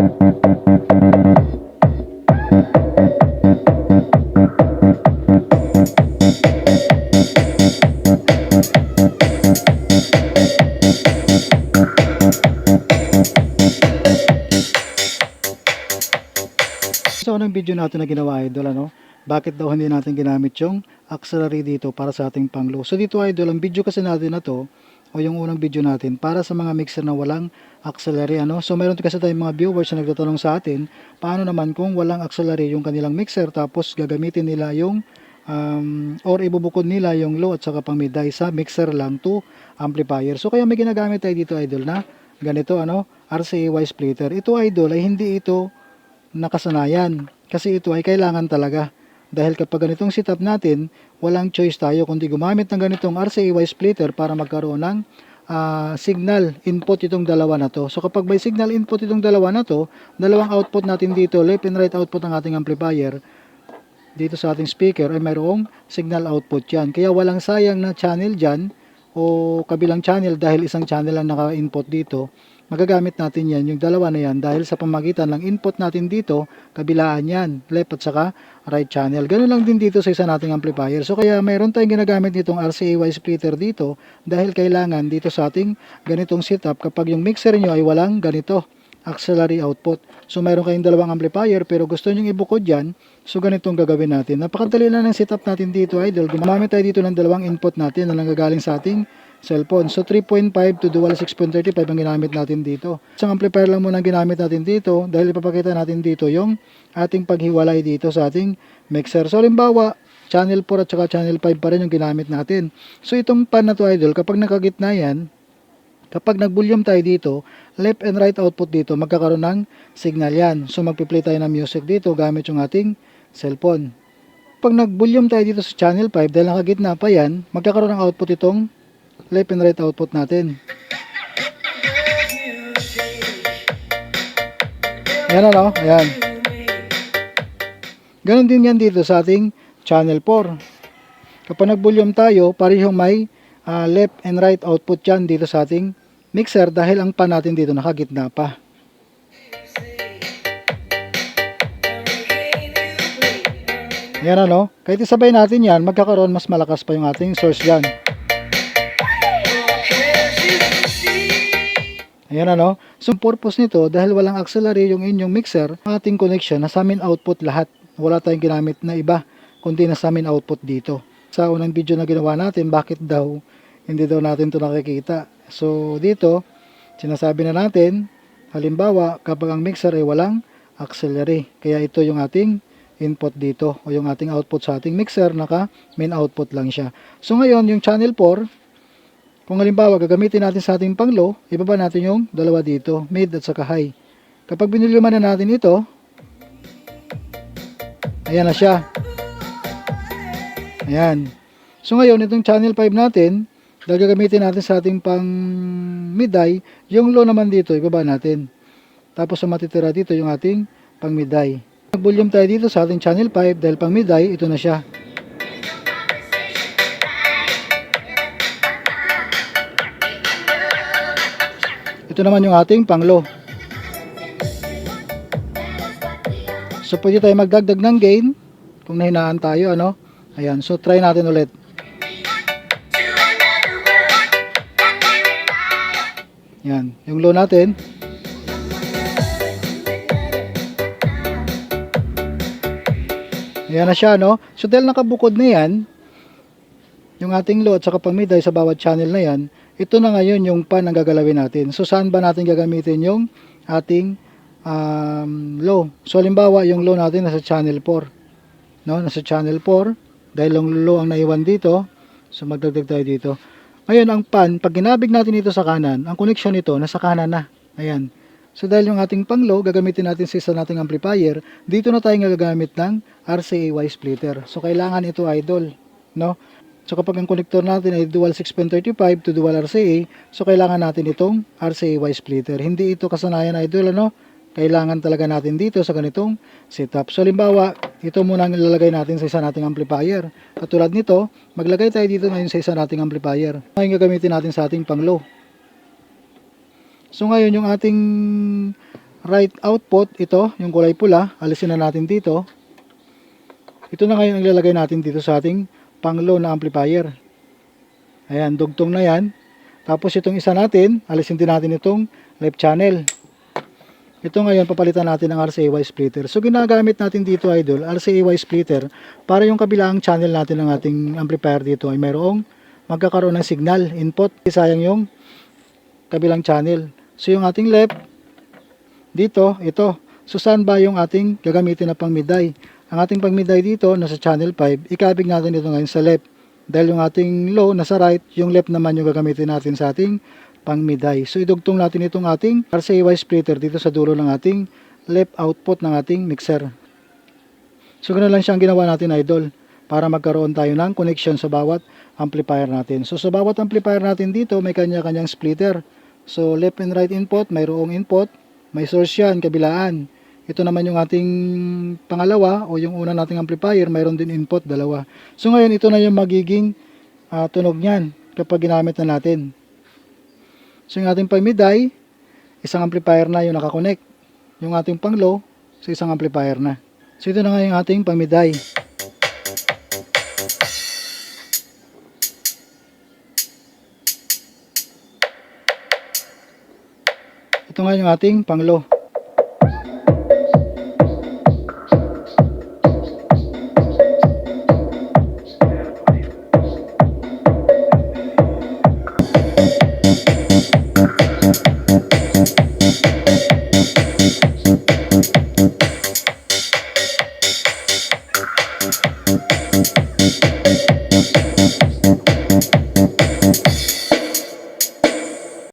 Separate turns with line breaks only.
So anong video natin na ginawa idol ano? Bakit daw hindi natin ginamit yung auxiliary dito para sa ating panglo? So dito idol, ang video kasi natin na to o yung unang video natin para sa mga mixer na walang auxiliary ano. So meron kasi tayong mga viewers na nagtatanong sa atin, paano naman kung walang auxiliary yung kanilang mixer tapos gagamitin nila yung um, or ibubukod nila yung low at saka pang mid-high sa mixer lang to amplifier. So kaya may ginagamit tayo dito idol na ganito ano, RCA Y splitter. Ito idol ay hindi ito nakasanayan. Kasi ito ay kailangan talaga. Dahil kapag ganitong setup natin, walang choice tayo kundi gumamit ng ganitong RCAY splitter para magkaroon ng ah, signal input itong dalawa na to. So kapag may signal input itong dalawa na to, dalawang output natin dito, left and right output ng ating amplifier, dito sa ating speaker ay mayroong signal output yan. Kaya walang sayang na channel dyan o kabilang channel dahil isang channel ang naka-input dito. Magagamit natin yan, yung dalawa na yan dahil sa pamagitan ng input natin dito, kabilaan yan, left at saka right channel. Ganun lang din dito sa isa nating amplifier. So kaya mayroon tayong ginagamit nitong RCAY splitter dito dahil kailangan dito sa ating ganitong setup kapag yung mixer nyo ay walang ganito auxiliary output. So mayroon kayong dalawang amplifier pero gusto nyo ibukod yan, so ganitong gagawin natin. Napakadali lang ng setup natin dito idol. Gumamit tayo dito ng dalawang input natin na nanggagaling sa ating cellphone. So 3.5 to dual 6.35 ang ginamit natin dito. Isang amplifier lang muna ang ginamit natin dito dahil ipapakita natin dito yung ating paghiwalay dito sa ating mixer. So halimbawa, channel 4 at saka channel 5 pa rin yung ginamit natin. So itong pan na to idol, kapag nakagitna yan, kapag nag-volume tayo dito, left and right output dito, magkakaroon ng signal yan. So magpi-play tayo ng music dito gamit yung ating cellphone. Pag nag-volume tayo dito sa channel 5, dahil nakagitna pa yan, magkakaroon ng output itong left and right output natin. Ayan ano, ayan. Ganon din yan dito sa ating channel 4. Kapag nag-volume tayo, parehong may ah, left and right output yan dito sa ating mixer dahil ang pan natin dito nakagitna pa. Yan ano, kahit isabay natin yan, magkakaroon mas malakas pa yung ating source dyan. Ayan ano. So, purpose nito, dahil walang auxiliary yung inyong mixer, ang ating connection, nasa main output lahat. Wala tayong ginamit na iba, kundi nasa main output dito. Sa unang video na ginawa natin, bakit daw hindi daw natin to nakikita. So, dito, sinasabi na natin, halimbawa, kapag ang mixer ay walang auxiliary. Kaya ito yung ating input dito o yung ating output sa ating mixer, naka main output lang siya. So, ngayon, yung channel 4, kung halimbawa gagamitin natin sa ating pang low, ibaba natin yung dalawa dito, mid at saka high. Kapag biniliman na natin ito, ayan na siya. Ayan. So ngayon, itong channel 5 natin, dahil gagamitin natin sa ating pang mid high, yung low naman dito, ibaba natin. Tapos ang matitira dito yung ating pang mid high. Nag-volume tayo dito sa ating channel 5 dahil pang mid high, ito na siya. Ito naman yung ating panglo. So pwede tayo magdagdag ng gain kung nahinaan tayo ano. Ayan, so try natin ulit. Yan, yung low natin. Ayan na siya, no? So dahil nakabukod na yan, yung ating low at saka mid sa bawat channel na yan, ito na ngayon yung pan ang gagalawin natin. So saan ba natin gagamitin yung ating um, low? So halimbawa yung low natin nasa channel 4. No, nasa channel 4 dahil yung low ang naiwan dito. So magdagdag tayo dito. Ngayon ang pan, pag ginabig natin ito sa kanan, ang connection nito nasa kanan na. Ayan. So dahil yung ating pang low, gagamitin natin sa isa nating amplifier, dito na tayo gagamit ng RCAY splitter. So kailangan ito idol, no? So kapag ang connector natin ay dual 6.35 to dual RCA, so kailangan natin itong RCA-Y splitter. Hindi ito kasanayan idol ano? Kailangan talaga natin dito sa ganitong setup. So halimbawa, ito muna ang ilalagay natin sa isa nating amplifier. Katulad nito, maglagay tayo dito ngayon sa isa nating amplifier. Ngayon gagamitin natin sa ating pang low. So ngayon yung ating right output, ito, yung kulay pula, alisin na natin dito. Ito na ngayon ang ilalagay natin dito sa ating pang low na amplifier. Ayan, dugtong na yan. Tapos itong isa natin, alisin din natin itong left channel. Ito ngayon, papalitan natin ng RCAY splitter. So, ginagamit natin dito, idol, RCAY splitter, para yung kabilang channel natin ng ating amplifier dito ay mayroong magkakaroon ng signal, input. Sayang yung kabilang channel. So, yung ating left, dito, ito. So, saan ba yung ating gagamitin na pang mid-eye? Ang ating pang mid-eye dito, nasa channel 5, ikabig natin ito ngayon sa left. Dahil yung ating low nasa right, yung left naman yung gagamitin natin sa ating pang mid-eye. So, idugtong natin itong ating RCAY splitter dito sa dulo ng ating left output ng ating mixer. So, ganoon lang siyang ginawa natin, idol, para magkaroon tayo ng connection sa bawat amplifier natin. So, sa bawat amplifier natin dito, may kanya-kanyang splitter. So, left and right input, mayroong input, may source yan, kabilaan. Ito naman yung ating pangalawa o yung una nating amplifier, mayroon din input, dalawa. So, ngayon, ito na yung magiging ah, tunog niyan kapag ginamit na natin. So, yung ating pang mid-eye, isang amplifier na yung nakakonect. Yung ating pang low, sa isang amplifier na. So, ito na nga yung ating pang mid-eye. Ito nga yung ating pang low.